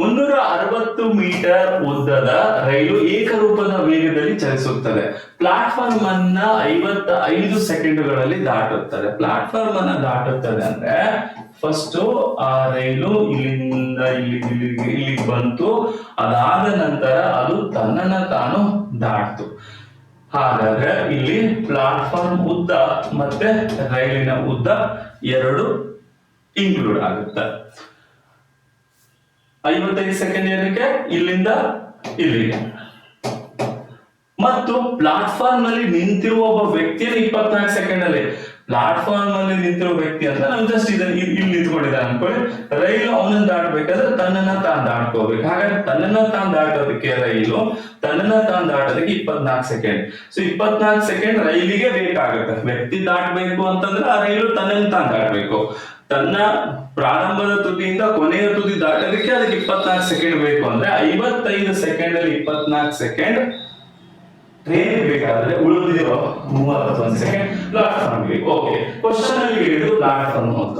ಮುನ್ನೂರ ಅರವತ್ತು ಮೀಟರ್ ಉದ್ದದ ರೈಲು ಏಕರೂಪದ ವೇಗದಲ್ಲಿ ಚಲಿಸುತ್ತದೆ. ಪ್ಲಾಟ್ಫಾರ್ಮ್ ಅನ್ನ ಐವತ್ತ ಐದು ಸೆಕೆಂಡುಗಳಲ್ಲಿ ದಾಟುತ್ತದೆ. ಪ್ಲಾಟ್ಫಾರ್ಮ್ ಅನ್ನ ದಾಟುತ್ತದೆ ಅಂದ್ರೆ ಫಸ್ಟ್ ಆ ರೈಲು ಇಲ್ಲಿಂದ ಇಲ್ಲಿ ಇಲ್ಲಿಗೆ ಬಂತು. ಅದಾದ ನಂತರ ಅದು ತನ್ನನ್ನ ತಾನು ದಾಟ್ತು. ಹಾಗಾದ್ರೆ ಇಲ್ಲಿ ಪ್ಲಾಟ್ಫಾರ್ಮ್ ಉದ್ದ ಮತ್ತೆ ರೈಲಿನ ಉದ್ದ ಎರಡು ಇನ್ಕ್ಲೂಡ್ ಆಗುತ್ತೆ. ಐವತ್ತೈದು ಸೆಕೆಂಡ್ ಏನಕ್ಕೆ ಇಲ್ಲಿಂದ ಇಲ್ಲಿಗೆ. ಮತ್ತು ಪ್ಲಾಟ್ಫಾರ್ಮ್ನಲ್ಲಿ ನಿಂತಿರುವ ಒಬ್ಬ ವ್ಯಕ್ತಿಯನ್ನು ಇಪ್ಪತ್ನಾಲ್ಕು ಸೆಕೆಂಡ್ ಅಲ್ಲಿ. ಪ್ಲಾಟ್ಫಾರ್ಮ್ನಲ್ಲಿ ನಿಂತಿರುವ ವ್ಯಕ್ತಿ ಅಂತ ನಾವು ಜಸ್ಟ್ ಇದನ್ನ ಇಲ್ಲಿ ನಿಂತ್ಕೊಂಡಿದ್ದಾನೆ ಅನ್ಕೊಳ್ಳಿ ರೈಲು ಅವನನ್ನ ದಾಟಬೇಕಾದ್ರೆ ತನ್ನನ್ನ ತಾನು ದಾಟ್ಕೋಬೇಕು. ಹಾಗಾದ್ರೆ ತನ್ನನ್ನ ತಾನು ದಾಟೋದಕ್ಕೆ ರೈಲು, ತನ್ನನ್ನ ತಾನು ದಾಟೋದಕ್ಕೆ ಇಪ್ಪತ್ನಾಲ್ಕು ಸೆಕೆಂಡ್ ಸೊ ಇಪ್ಪತ್ನಾಲ್ಕು ಸೆಕೆಂಡ್ ರೈಲಿಗೆ ಬೇಕಾಗುತ್ತೆ. ವ್ಯಕ್ತಿ ದಾಟಬೇಕು ಅಂತಂದ್ರೆ ಆ ರೈಲು ತನ್ನನ್ನು ತಾನು ದಾಟಬೇಕು. ತನ್ನ ಪ್ರಾರಂಭದ ತುದಿಯಿಂದ ಕೊನೆಯ ತುದಿ ದಾಟೋದಕ್ಕೆ ಅದಕ್ಕೆ ಇಪ್ಪತ್ನಾಲ್ಕು ಸೆಕೆಂಡ್ ಬೇಕು ಅಂದ್ರೆ ಐವತ್ತೈದು ಸೆಕೆಂಡ್ ಅಲ್ಲಿ ಇಪ್ಪತ್ನಾಲ್ಕು ಸೆಕೆಂಡ್ ಟ್ರೈನ್ ಬೇಕಾದ್ರೆ ಉಳಿದಿರೋ ಮೂವತ್ತೊಂದು ಸೆಕೆಂಡ್ ಪ್ಲಾಟ್ಫಾರ್ಮ್ ಬೇಕು ಓಕೆ ಕ್ವಶನ್ ಅಲ್ಲಿ ಹೇಳಿದ್ದು ಪ್ಲಾಟ್ಫಾರ್ಮ್ ಅಂತ.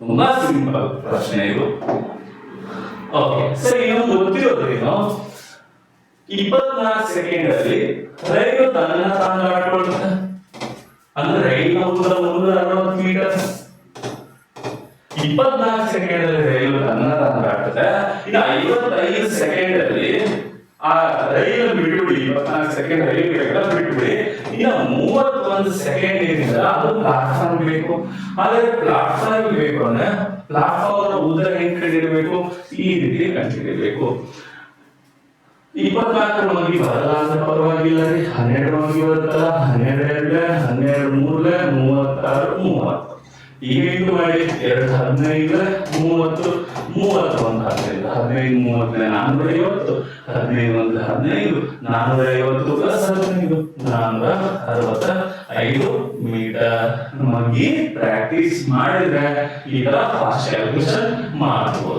ತುಂಬಾ ಸಿಂಪಲ್ ಪ್ರಶ್ನೆ ಇದು. ಓಕೆ ಸರಿ ಇನ್ನೊಂದು ಗೊತ್ತಿರೋದ್ರೇನು ಇಪ್ಪತ್ನಾಲ್ಕು ಸೆಕೆಂಡ್ ಅಲ್ಲಿ ರೈಲು ತನ್ನ ತಾನು ಇಪ್ಪತ್ನಾಲ್ಕು ಸೆಕೆಂಡ್ ಅಲ್ಲಿ ರೈಲು ಕನ್ನಡ ಆಗ್ತದೆ ಇನ್ನು ಐವತ್ತೈದು ಸೆಕೆಂಡ್ ಅಲ್ಲಿ ಆ ರೈಲು ಬಿಟ್ಬಿಡಿ, ಇಪ್ಪತ್ನಾಲ್ಕು ಸೆಕೆಂಡ್ ರೈಲು ಬೇಕಾದ್ರೆ ಬಿಟ್ಬಿಡಿ. ಇನ್ನು ಮೂವತ್ತೊಂದು ಸೆಕೆಂಡ್ ಏನಿಲ್ಲ ಅದು ಪ್ಲಾಟ್ಫಾರ್ಮ್ ಬೇಕು. ಆದ್ರೆ ಪ್ಲಾಟ್ಫಾರ್ಮ್ ಬೇಕು ಅಂದ್ರೆ ಪ್ಲಾಟ್ಫಾರ್ಮ್ ಉದ್ದ ಹೆಂಗ್ ಕಂಡಿಡಬೇಕು ಈ ರೀತಿ ಕಂಡಿಡಬೇಕು ಇಪ್ಪತ್ನಾಲ್ಕರ ಮಂದಿ ಬರಲ್ಲ ಪರವಾಗಿಲ್ಲ ರೀ. ಹನ್ನೆರಡು ಮಂದಿ ಬರುತ್ತಲ್ಲ. ಹನ್ನೆರಡು ಹನ್ನೆರಡು ಮೂರ್ಲೆ ಈಗ ಇಂಟು ಮಾಡಿ ಎರಡು ಹದಿನೈದು ಮೂವತ್ತು ಮೂವತ್ತು ಒಂದು ಹದಿನೈದು ಹದಿನೈದು ಮೂವತ್ತನೇ ನಾನ್ನೂರ ಐವತ್ತು, ಹದಿನೈದು ಒಂದು ಹದಿನೈದು ನಾನ್ನೂರ ಐವತ್ತು ಪ್ಲಸ್ ಹದಿನೈದು ನಾನ್ನೂರ ಅರವತ್ತ ಐದು ಮೀಟರ್. ಮಗಿ ಪ್ರಾಕ್ಟೀಸ್ ಮಾಡಿದ್ರೆ ಈಗ ಫಾಸ್ಟ್ ಕ್ಯಾಲ್ಕುಲೇಷನ್ ಮಾಡಬಹುದು